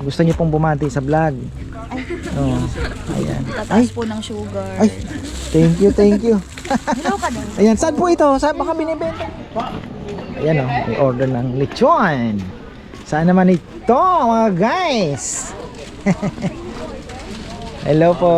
Gusto niyo pong bumati sa vlog. Oh, ayan. Ay, Tataas po ng sugar. ay, thank you, thank you. Hello ka daw. Ayan, saan po ito? Saan baka binibenta? Ayan oh, may order ng lechon. Saan naman ito, mga guys? Hello po.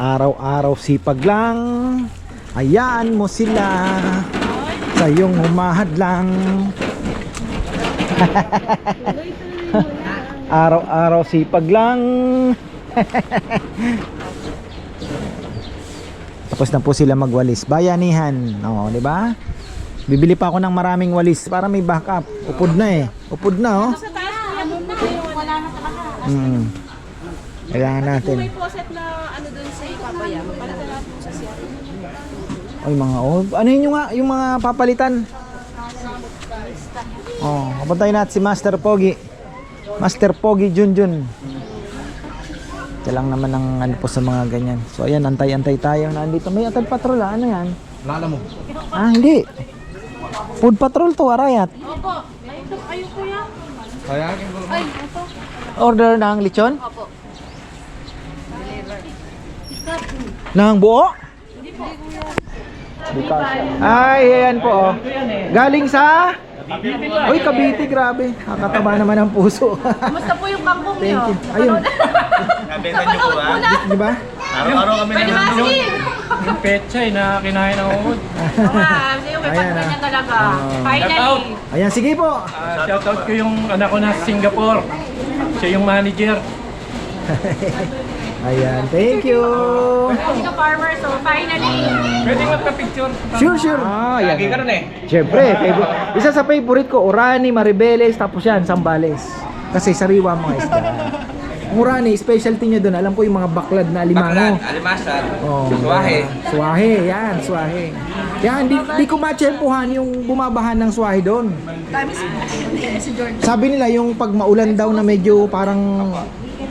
Araw-araw sipag lang. Hayaan mo sila. Sa iyong humahad lang. Araw-araw sipag lang. Tapos na po sila magwalis. Bayanihan. Oo, di ba? Bibili pa ako ng maraming walis para may backup. Upod na eh. Upod na oh. Sa wala na talaga. Mm. Kailangan natin. May faucet na ano dun sa papaya. Palitan natin po sa siya. Ay mga oh, ano yun yung, nga- yung mga papalitan? Oh, kapuntahin natin si Master Pogi. Master Pogi Junjun. Ito lang naman ang ano po sa mga ganyan. So ayan, antay-antay tayo. Nandito may atad patrol ah. Ano yan? Lala mo. Ah, hindi. Food patrol to, Arayat. Opo. Ayun kuya. Kayagin ko. Ay, ito. Order ng lechon? Opo. Nang buo? Ay, ayan po. Oh. Galing sa? Uy, Cavite, grabe. Nakakataba naman ang puso. Kamusta po yung kangkong Thank niyo? you. Ayun, Nabenta niyo po ba? di ba? Araw-araw kami Pwede masking! Yung pechay na kinain ng umod. Oo nga, hindi yung may Ayan, pagkanya ah. talaga. Out. Finally. Ayan, sige po. Ah, shoutout ko yung anak ko na Singapore. Siya yung manager. Ayan, thank you. Hindi ka farmer, so finally. Pwede magpa-picture. Sure, sure. Ah, Lagi ka ayan. rin eh. Siyempre, favorite. isa sa favorite ko, Orani, Maribeles, tapos yan, Sambales. Kasi sariwa mga isda. Ang Orani, specialty niya doon. Alam ko yung mga baklad na Baklan, alimango. alimasag, Oh, suwahe. Suwahe, yan, suwahe. Yan, di, di ko matsyempuhan yung bumabahan ng suwahe doon. Kami si, si Jordan. Sabi nila yung pag maulan daw na medyo parang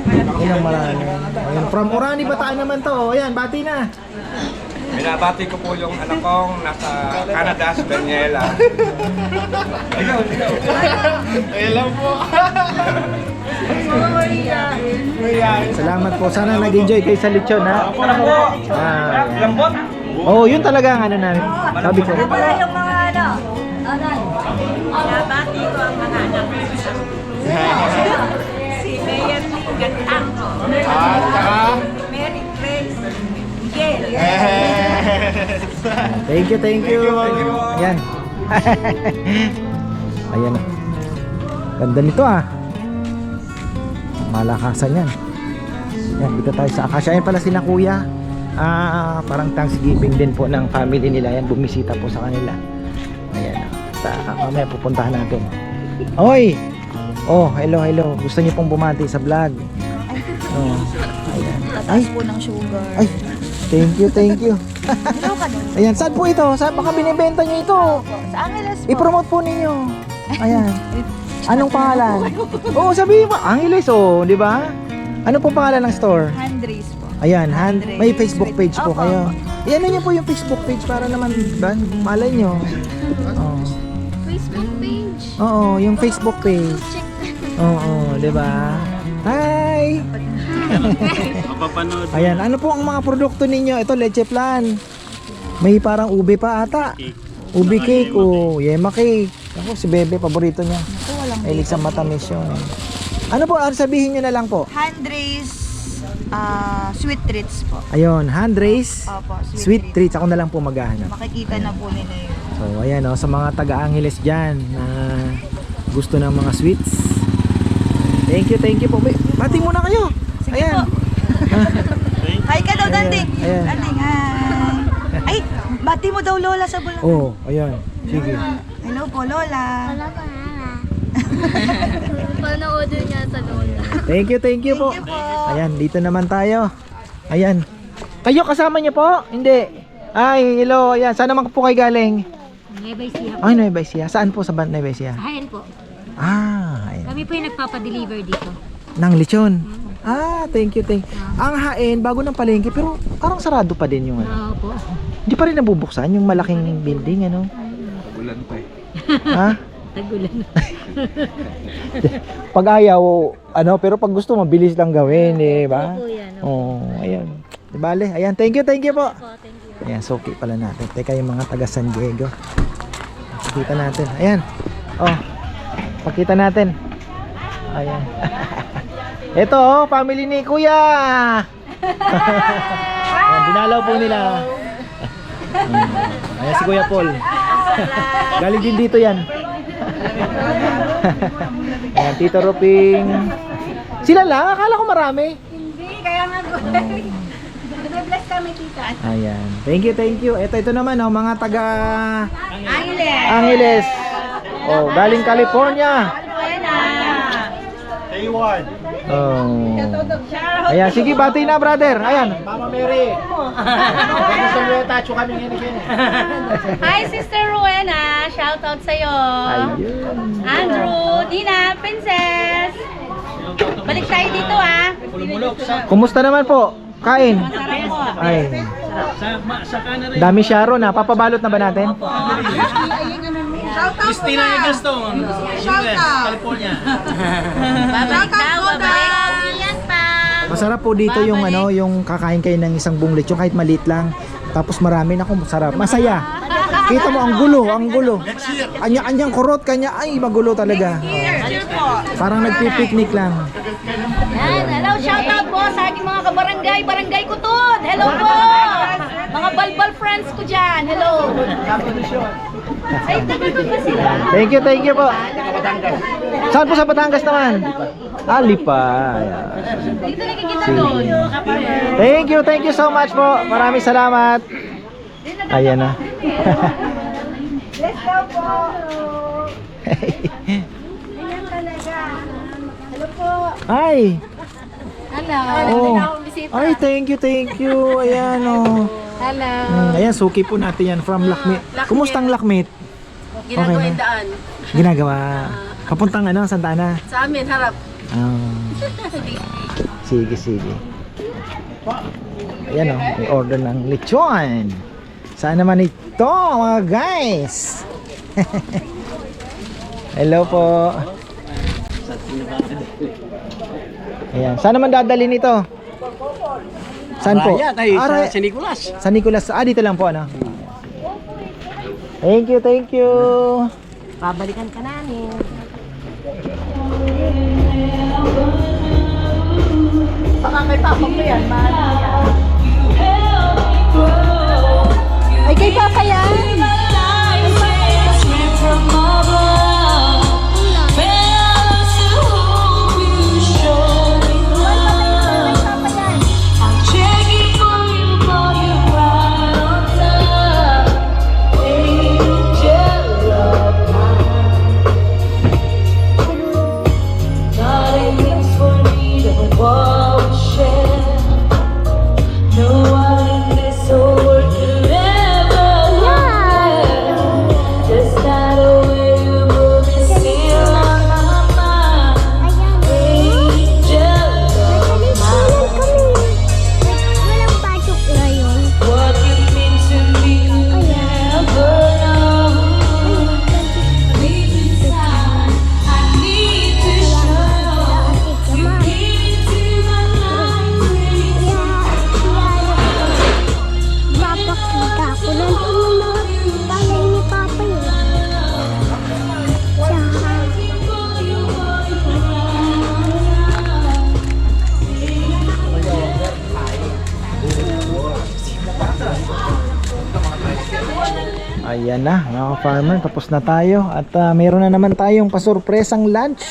yun ang marami. Ayan, from Orani Bataan naman to. Oh, Ayan, bati na. Binabati ko po yung anak kong nasa Canada, sa Daniela. ikaw, ikaw. Ayun po. Salamat po. Sana nag-enjoy kayo sa lechon ha. Ah, ayan. Lambot. oh, yun talaga ang ano namin. Sabi ko. Wala yung mga ano. Ano? Nabati ko ang mga anak Gatangko. At saka, Mary Grace Miguel. Thank you, thank you. Ayan. Ayan. Ganda nito ah. Malakasan yan. Yan, dito tayo sa Akasya. Ayan pala sila kuya. Ah, parang Thanksgiving din po ng family nila. Yan, bumisita po sa kanila. Ayan. Sa, mamaya pupuntahan natin. Oy! Oh, hello, hello. Gusto niyo pong bumati sa vlog. Oh, ayan. Ay, Tataas po ng sugar. ay, thank you, thank you. Hello ka. Ayan, saan po ito? Saan baka binibenta niyo ito? Sa Angeles po. I-promote po ninyo. Ayan. Anong pangalan? Oo, sabihin mo. Angeles, oh, di ba? Ano po pangalan ng store? Handres po. Ayan, hand, may Facebook page po Opo, kayo. Iyan niyo po yung Facebook page para naman, ba? Malay nyo. Oo. Facebook page. Oo, yung Facebook page. Check. Oo, di ba? Hi! Ayan, ano po ang mga produkto ninyo? Ito, leche plan. May parang ube pa ata. Ube cake, oh, yema cake. Ako, si Bebe, paborito niya. Mahilig sa matamis yun. Ano po, ano sabihin nyo na lang po? Handres ah sweet treats po. Ayun, hand raise, Opo, sweet treats. Ako na lang po maghahanap. Makikita na po nila yun. So, ayan, oh, sa mga taga-Angeles dyan na gusto ng mga sweets. Thank you, thank you po. May- Bati muna kayo. Sige ayan. po. Hi ka daw, Ayan, Danding. ayan. Danding, hi. Ay, bati mo daw Lola sa bulong. Oh, ayan. Sige. Hello po, Lola. Wala pa nga. Panood niya sa lola. Thank you, thank you po. Thank you po. Ayan, dito naman tayo. Ayan. Kayo kasama niyo po? Hindi. Ay, hello. Ayan, saan naman po kayo galing? Nueva Ecija po. Ay, Nueva Ecija. Saan po sa Band Nueva Ecija? Hayan po. Ah. Kami po yung nagpapadeliver dito. Nang lechon. Ah, thank you, thank Ang hain, bago ng palengke, pero parang sarado pa din yung ano. Oo po. Hindi pa rin nabubuksan yung malaking building, ano? Ulan pa eh. ha? Tagulan. Pag ayaw, ano, pero pag gusto, mabilis lang gawin, eh, ba? Opo yan. Oo, oh, ayan. Di bale, ayan, thank you, thank you po. Opo, thank you. Ayan, suki pala natin. Teka, yung mga taga San Diego. Pakita natin. Ayan. Oh, pakita natin. Ayan. Ito, oh, family ni Kuya. Ayan, dinalaw po nila. Hmm. Ayan si Kuya Paul. Galing din dito yan. Ayan, Tito Ruping. Sila lang? Akala ko marami. Hindi, kaya nga bless kami tita. Ayan. Thank you, thank you. Ito, ito naman, oh, mga taga Angeles. Angeles. Oh, galing California. Hayward. Oh. Ayan, sige, bati na, brother. Ayan. Mama Mary. Kami sa mga tacho kami ngayon. Hi, Sister Rowena! Shoutout sa'yo! Ayun. Andrew, Dina, Princess! Balik tayo dito ah! Kumusta naman po? Kain. Ay. Sa, ma, sa kanan rin. Dami Sharon na. Papabalot na ba natin? Christina Gaston. California. Babalik daw, babalik! Yan pa! Masarap po dito yung ano, yung kakain kayo ng isang buong lechon kahit maliit lang. Tapos marami na masarap. Masaya. Kita mo ang gulo, ang gulo. Anya anyang kurot kanya ay magulo talaga. Parang nagpi-picnic lang. Yan, hello, shoutout po sa aking mga kabarangay, barangay Kutod! Hello po! Mga balbal friends ko dyan, hello! Thank you, thank you po. Saan po sa Batangas naman? Alipa. Ayan. Dito nakikita doon. Thank you, thank you so much po. Maraming salamat. Ayan na. Let's go po. Ay. Hello. Oh. Ay, thank you, thank you. Ayan oh. Hello. Ayan, suki po natin yan from Lakmit. Kumusta ang Lakmit? Ginagawa Okay yung daan. Ginagawa. Papuntang ano, Santa Ana. Sa amin, harap. Ah. sige, sige. Ayan oh, may order ng lechon. Saan naman ito, mga guys? Hello po. Ayan, saan naman dadalhin ito? Saan po? Raya, tayo Ah, sa San Nicolas. San Nicolas. Ah, dito lang po, ano? Thank you, thank you. Babalikan ka namin. Baka kay papa mo yan, mahal. Ay, kay Papa yan! Ayan na, mga farmer, tapos na tayo at ah, meron na naman tayong pasurpresang lunch.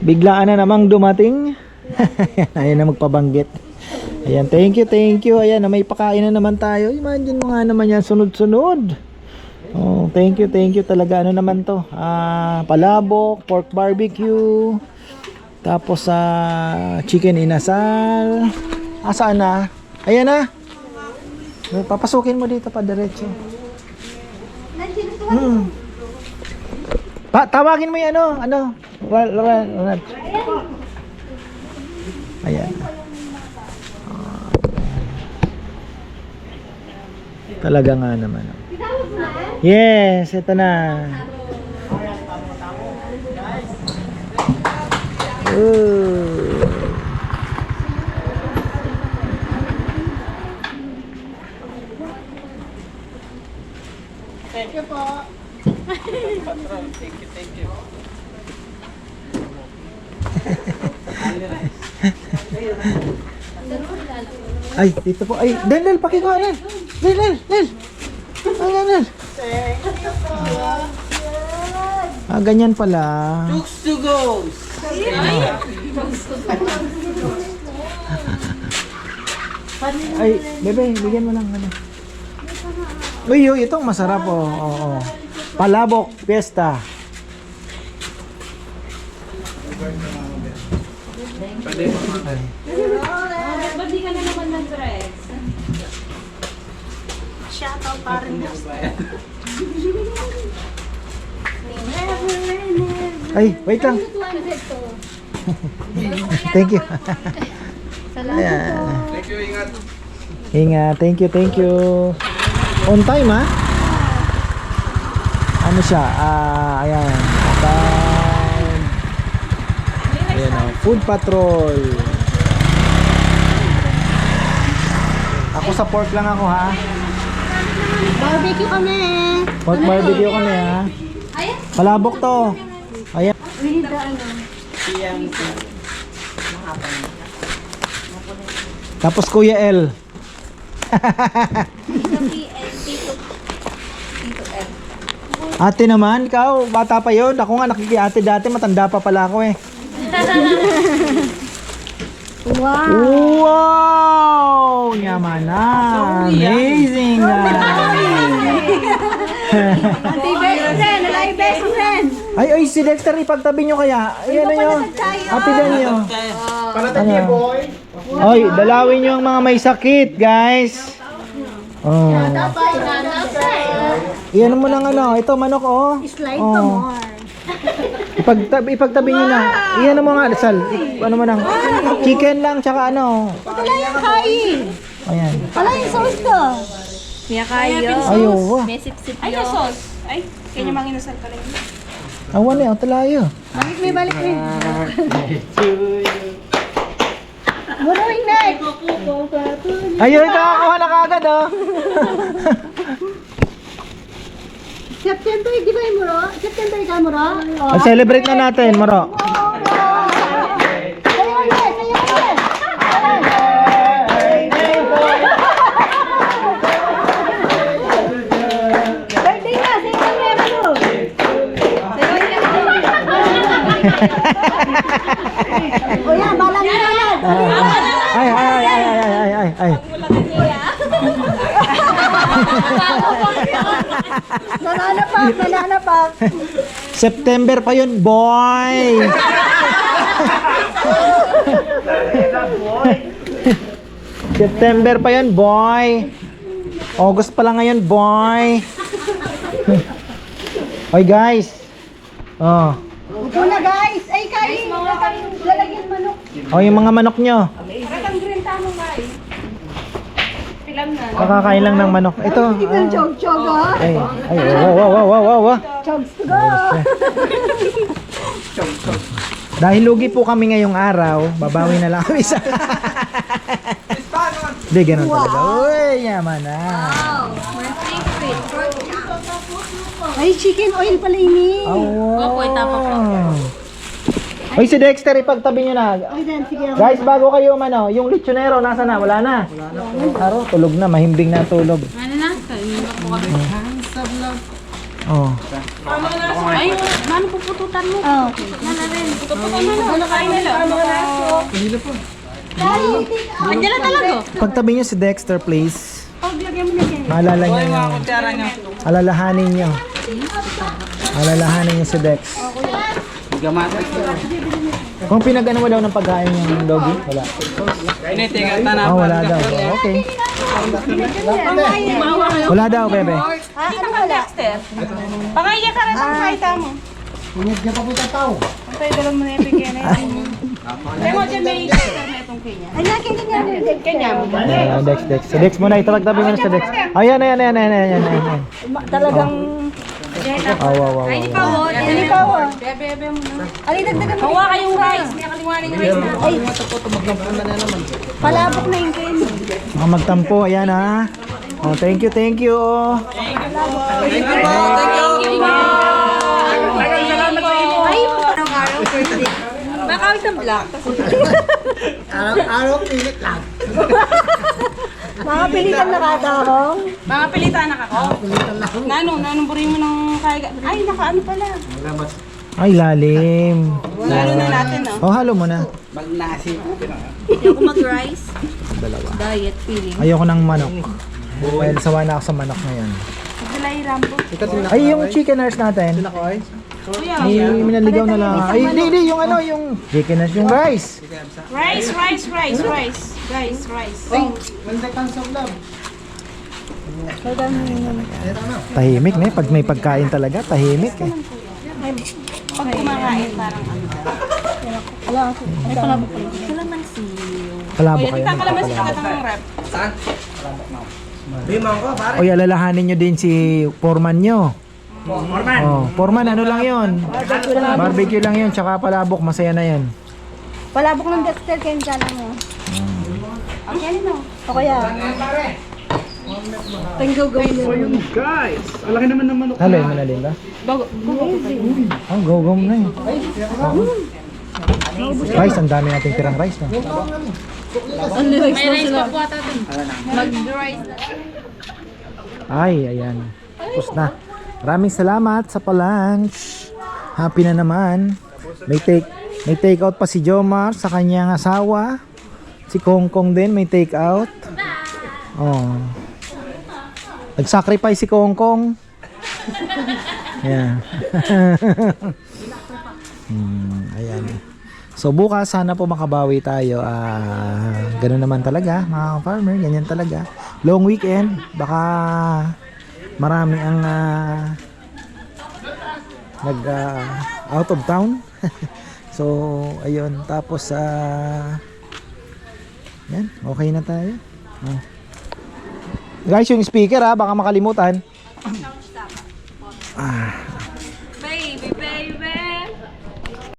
Biglaan na namang dumating. Ayan na magpabanggit. Ayan, thank you, thank you. Ayan na may pakain na naman tayo. Imagine mo nga naman yan, sunod-sunod. Oh, thank you, thank you talaga. Ano naman to? Ah, palabok, pork barbecue. Tapos sa chicken inasal. Asaan na? Ayan na. Papasukin mo dito pa diretso. Hmm. Pa tawagin mo 'yung ano, ano? Ra- ra- ra- Ayan. Talaga nga naman. Yes, ito na. Ooh. Ay, dito po. Ay, Daniel, pakikuha Nel. Daniel, Nel. Ay, Nel. Ah, ganyan pala. Ay, bebe, bigyan mo lang ano. Uy, uy, itong masarap oh. Oo, oo. Palabok, fiesta. Ay, wait lang. thank you. Ayan. Thank you, ingat. Ingat, thank you, thank you. On time ha? Ano siya? Ah, ayan. O, food patrol. Ako sa pork lang ako ha. Barbecue kami. Pork barbecue kami ha. Palabok to. Ayan. Tapos Kuya L. Ate naman, ikaw, bata pa yon. Ako nga nakikiate dati, matanda pa pala ako eh. Wow. Wow! Yaman na! Amazing! Ate best friend, alay best friend. ay, ay, si Dexter, ipagtabi nyo kaya. Ayan na yun. Ate nyo. Ano? Ay, dalawin nyo ang mga may sakit, guys. Oh. Iyan mo lang ano, ito manok oh. Slide oh. pa more. Ipagtabi, ipagtabi nyo na. Iyan mo nga, Sal. I- Ano mo lang. Chicken lang, tsaka ano. Wala yung kain. Ayan. Wala yung sauce ko. Ayaw. wa. Ay, na sauce. Ay, kanya manginasal ka rin. Awan eh, ang talayo. Balik may balik may. Bunuin na. Ayaw, nakakakuha na kagad oh. September, di ba yung muro? September ka muro? Oh. celebrate na natin, Maro. Sayo ulit, sayo ulit. Birthday na, say ka na, ano? O yan, balang na. Ay, ay, ay, ay, ay, ay, ay, ay. Nananapak, nananapak. September pa yun, boy! September pa yun, boy! August pa lang ngayon, boy! Hoy guys! Oh, Upo na guys. Ay, kain. Lalagyan manok. oh yung mga manok nyo. Kakakain lang ng manok. Ito. ah. Chog-chog ha. Ay, ay, wow, wow, wow, wow, wow, wow. Chogs to go. Dahil lugi po kami ngayong araw, babawi na lang kami sa... Hindi, ganun talaga. Uy, yaman na. Ay, chicken oil pala ini. Opo, itapa po. Uy, si Dexter, ipagtabi nyo na. Guys, bago kayo umano, yung lechonero, nasa na? Wala na? Aro, tulog na, mahimbing na tulog. Ano na? Kanina po kami. Oh. Ay, mano pupututan mo? Oh. Nana rin. Putututan mo na. Ano kain nila? Andiyan na talaga. Pagtabi nyo si Dexter, please. Na. Maalala nyo yung... Alalahanin nyo. Alalahanin nyo si Dex. Kung pinag-ano mo daw ng pagkain yung doggy? Wala. Kinitingatan na. Ah, wala daw. Okay. Wala daw, bebe. Ah, ano ka, Dexter? Pangaya ka rin ang kahit mo. Ingat niya pa po tataw. Tayo dalawang mo na yung bigyan na yun. Kaya mo dyan may Dexter na itong kanya. Ay, nakin kanya. Kanya mo. Ah, Dex, Dex. Si Dex muna, itawag tabi mo na sa Dex. Ayan, ayan, ayan, ayan, ayan, ayan, ayan. Talagang... Aw, aw, aw, aw, aw. Hindi pa ako. Bebe, mo na. Alin, dagdagan mo. Hawa kayong rice. May kaliwaning rice na. Ay, Palabok na yung kain. Mga magtampo, ayan ha. Oh, thank you, thank you. Ay, araw-araw birthday. Makawit ng black. Araw-araw pilit lang. Mga pilitan na kada ako. Mga pilitan na ako. Nano, nanong buri mo ng kaya. Ay, naka ano pala. Ay, lalim. Lalo na natin, no? Oh, halo mo na. Hindi ako mag-rice. Dalawa. Diet feeling. Ayoko ng manok. Dahil sawa na ako sa manok ngayon. Gulay Rambo. Ay, yung chickeners natin. Kuya, May minaligaw na lang. Ay, hindi, hindi. Yung ano, yung chickeners, yung rice. rice, rice, rice, rice. Guys, rice. Tahimik na eh. Pag may pagkain talaga, tahimik eh. Pag kumakain, parang ano. Kalabo Kuya, kayo. tita ka naman sa magpapalabo. kagatang rep. Oy, alalahanin nyo din si foreman nyo. Foreman. Oh, foreman, ano lang yun? Barbecue lang yun, tsaka palabok, masaya na yan. Palabok ng Dexter kayo dyan mo. Okay, ano? O kaya? Tanggaw gawin mo. Guys, alaki naman ng manok. Halo, yung malalim ba? Oh, go, go na yun. Oh. Rice, ang dami nating tirang rice. No? Rice pa po ata dun. Mag-rice na. Ay, ayan. Tapos na. Maraming salamat sa pa-lunch. Happy na naman. May take may take out pa si Jomar sa kanyang asawa. Si Kong Kong din may take out. Oh. Nag-sacrifice si Kong Kong. Yeah. hmm, ayan. So bukas sana po makabawi tayo. Ah, ganun naman talaga, mga farmer, ganyan talaga. Long weekend, baka marami ang ah, nag ah, out of town. so ayun, tapos sa yan, okay na tayo. Oh. Guys, yung speaker ha, baka makalimutan. Ah,